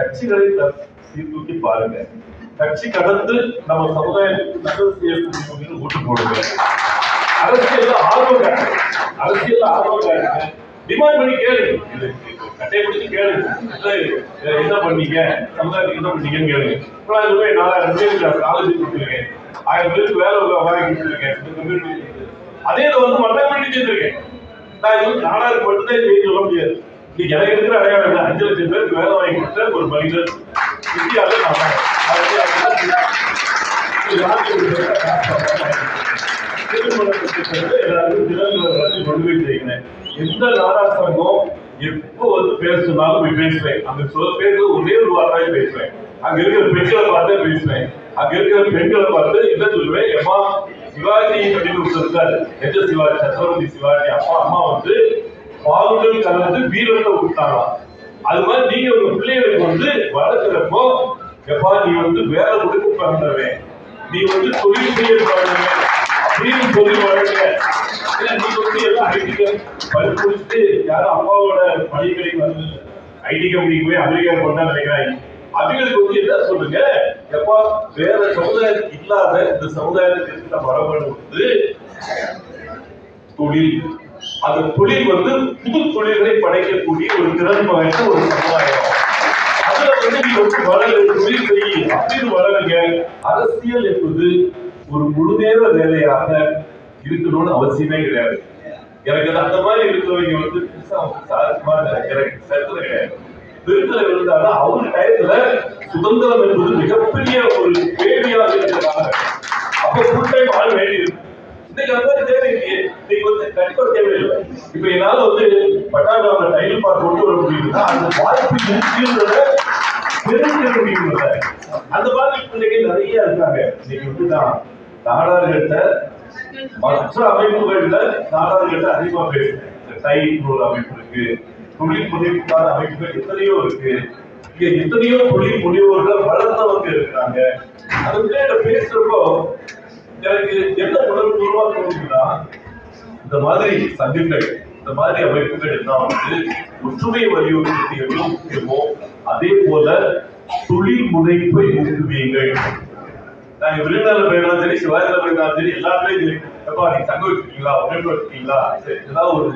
கட்சிகளை த- சீர்தூக்கி பாருங்க. கட்சி கடந்து நம்ம சமுதாயத்துக்கு நல்லது செய்யக்கூடிய ஓட்டு போடுங்க. அரசியல் ஆர்வம் காட்டுங்க. அரசியல்ல ஆர்வம் டிமாண்ட் பண்ணி கேளுங்க. இது கட்டையை பிடிச்சி கேளுங்க. இல்ல, அஹ், என்ன பண்ணீங்க? சமுதாயத்துக்கு என்ன பண்ணீங்கன்னு கேளுங்க. இப்போ நான் போய் நாலாயிரம் பேருக்கு காலேஜ் கொடுத்துருக்கேன். ஆயிரம் பேருக்கு வேலை வாங்கி கொடுத்துருக்கேன். அதே வந்து மற்ற பண்ணி செஞ்சிருக்கேன் நான் இது வந்து நாடாருக்கு மட்டும்தான் செய்ய சொல்ல முடியாது. எனக்கு இருக்கிற அடையாளம் என்ன? அஞ்சு லட்சம் பேருக்கு வேலை வாங்கி கொடுத்த ஒரு மனிதர் இந்தியாவில் நான் எல்லாருக்கும் திறன்களை வளர்ச்சி கொண்டு போய் செய்கிறேன். எந்த நாடா எப்போ வந்து பேசுனாலும் போய் பேசுவேன். அந்த சொல்ல பேசுறது ஒரே ஒரு வார்த்தை பேசுவேன். அங்க இருக்கிற பெண்களை பார்த்தே பேசுவேன். அங்க இருக்கிற பெண்களை பார்த்து என்ன சொல்லுவேன்? எம்மா சிவாஜி அப்படின்னு ஒருத்தர் இருக்காரு. எஜ சிவாஜி? சத்ரபதி சிவாஜி. அப்பா அம்மா வந்து பாலுடன் கலந்து வீரத்தை விட்டாங்களாம் அது மாதிரி நீங்க உங்க பிள்ளைகளுக்கு வந்து வளர்க்குறப்போ எப்பா நீ வந்து வேலை கொடுக்க பண்ணுறவன் நீ வந்து தொழில் செய்ய பாருங்க அப்படின்னு சொல்லி வளருங்க. நீ வந்து எல்லாம் ஐடி படிச்சு முடிச்சுட்டு யாரும் அம்மாவோட பணிகளை வந்து ஐடி கம்பெனிக்கு போய் அமெரிக்கா கொண்டா நினைக்கிறாங்க. அவங்களுக்கு வந்து என்ன சொல்லுங்க? எப்பா வேற சமுதாயத்துக்கு இல்லாத இந்த சமுதாயத்துக்கு இருக்கிற மரபணு வந்து தொழில். அந்த தொழில் வந்து புது தொழில்களை படைக்கக்கூடிய ஒரு திறன் வாய்ந்த ஒரு சமுதாயம். அதுல வந்து நீங்க வந்து வளரு தொழில் செய்ய அப்படின்னு வளருங்க. அரசியல் என்பது ஒரு முழுநேர வேலையாக இருக்கணும்னு அவசியமே கிடையாது. எனக்கு அது அந்த மாதிரி இருக்கிறவங்க வந்து எனக்கு சரித்திரம் கிடையாது. விருதுல இருந்தாலும் அவங்க டயத்துல சுதந்திரம் என்பது மிகப்பெரிய ஒரு கேள்வியாக இருக்கிறாங்க அப்ப ஃபுல் டைம் ஆள் வேண்டியிருக்கு இன்னைக்கு அந்த மாதிரி தேவை இல்லையே. இன்னைக்கு வந்து கண்டிப்பா தேவையில்லை. இப்ப என்னால வந்து பட்டாளம் டைல் பார்க் கொண்டு வர முடியும்னா அந்த வாய்ப்பு இருக்குன்றத தெரிஞ்சுக்க முடியும்ல. அந்த மாதிரி பிள்ளைகள் நிறைய இருக்காங்க. இன்னைக்கு வந்து நான் நாடார்கிட்ட மற்ற அமைப்புகள்ல நாடார்கிட்ட அதிகமா பேசுறேன். இந்த அமைப்பு இருக்கு தொழில் முனைவுக்கான அமைப்புகள் எத்தனையோ இருக்கு. இங்க எத்தனையோ தொழில் முனைவோர்கள் வளர்ந்தவங்க இருக்கிறாங்க. அது பேசுறப்போ எனக்கு என்ன உணர்வுபூர்வமா தோணுதுன்னா இந்த மாதிரி சங்கங்கள் இந்த மாதிரி அமைப்புகள் எல்லாம் வந்து ஒற்றுமை வலியுறுத்தி எவ்வளவு முக்கியமோ அதே போல தொழில் முனைப்பை ஊக்குவியுங்கள் நாங்க விருதுநகர்ல போயிருந்தாலும் சரி சிவாஜில போயிருந்தாலும் சரி எல்லாருமே எப்பா நீங்க சங்கம் வச்சிருக்கீங்களா? அமைப்பு வச்சிருக்கீங்களா? சரி ஏதாவது ஒரு